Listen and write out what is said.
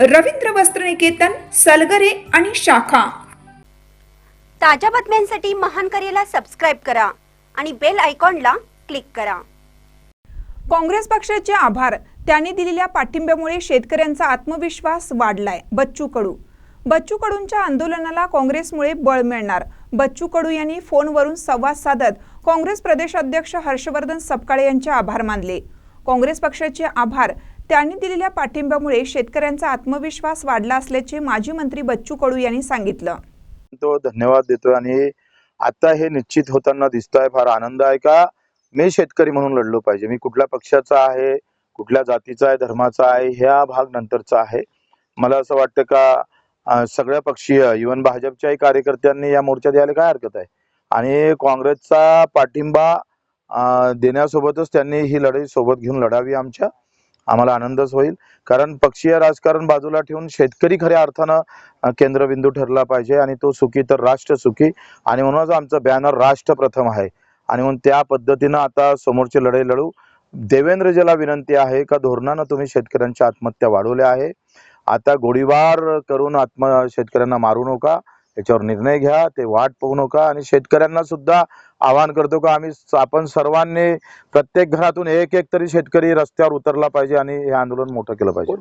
रवींद्र वस्त्रनिकेतन सलगरे आणि शाखा. ताज्या बातम्यांसाठी महान करेला सबस्क्राईब करा आणि बेल आयकॉनला क्लिक करा. काँग्रेस पक्षाचे आभार. त्यांनी दिलेल्या पाठिंब्यामुळे शेतकऱ्यांचा आत्मविश्वास वाढलाय. बच्चू कडू. बच्चू कडूंच्या आंदोलनाला काँग्रेसमुळे बळ मिळणार. बच्चू कडू यांनी फोनवरून संवाद साधत काँग्रेस प्रदेश अध्यक्ष हर्षवर्धन सपकाळे यांचे आभार मानले. काँग्रेस पक्षाचे आभार. त्यांनी दिलेल्या पाठिंब्यामुळे शेतकऱ्यांचा आत्मविश्वास वाढला असल्याचे माजी मंत्री बच्चू कडू यांनी सांगितलं. तो धन्यवाद देतोय आणि आता हे निश्चित होताना दिसतंय फार आनंद आहे का? मी शेतकरी म्हणून लढलो पाहिजे. मी कुठल्या पक्षाचा आहे कुठल्या जातीचा आहे धर्माचा आहे ह्या भाग नंतरचा आहे. मला असं वाटतं का सगळ्या पक्षीय इवन भाजपच्याही कार्यकर्त्यांनी या मोर्चात यायला काय हरकत आहे? आणि काँग्रेसचा पाठिंबा देण्यासोबतच त्यांनी ही लढाई सोबत घेऊन लढावी आमच्या. आम्हाला आनंदच होईल. कारण पक्षीय राजकारण बाजूला ठेवून शेतकरी खऱ्या अर्थानं केंद्रबिंदू ठरला पाहिजे आणि तो सुखी तर राष्ट्र सुखी. आणि म्हणूनच आमचं बॅनर राष्ट्र प्रथम आहे. आणि म्हणून त्या पद्धतीनं आता समोरची लढाई लढू. देवेंद्रजीला विनंती आहे का धोरणानं तुम्ही शेतकऱ्यांच्या आत्महत्या वाढवल्या आहे. आता गोळीबार करून आत्म शेतकऱ्यांना मारू नका. याच्यावर निर्णय घ्या ते वाट पाहू नका आणि शेतकऱ्यांना सुद्धा आवाहन करतो का आम्ही आपण सर्वांनी प्रत्येक घरातून एक एक तरी शेतकरी रस्त्यावर उतरला पाहिजे आणि हे आंदोलन मोठं केलं पाहिजे.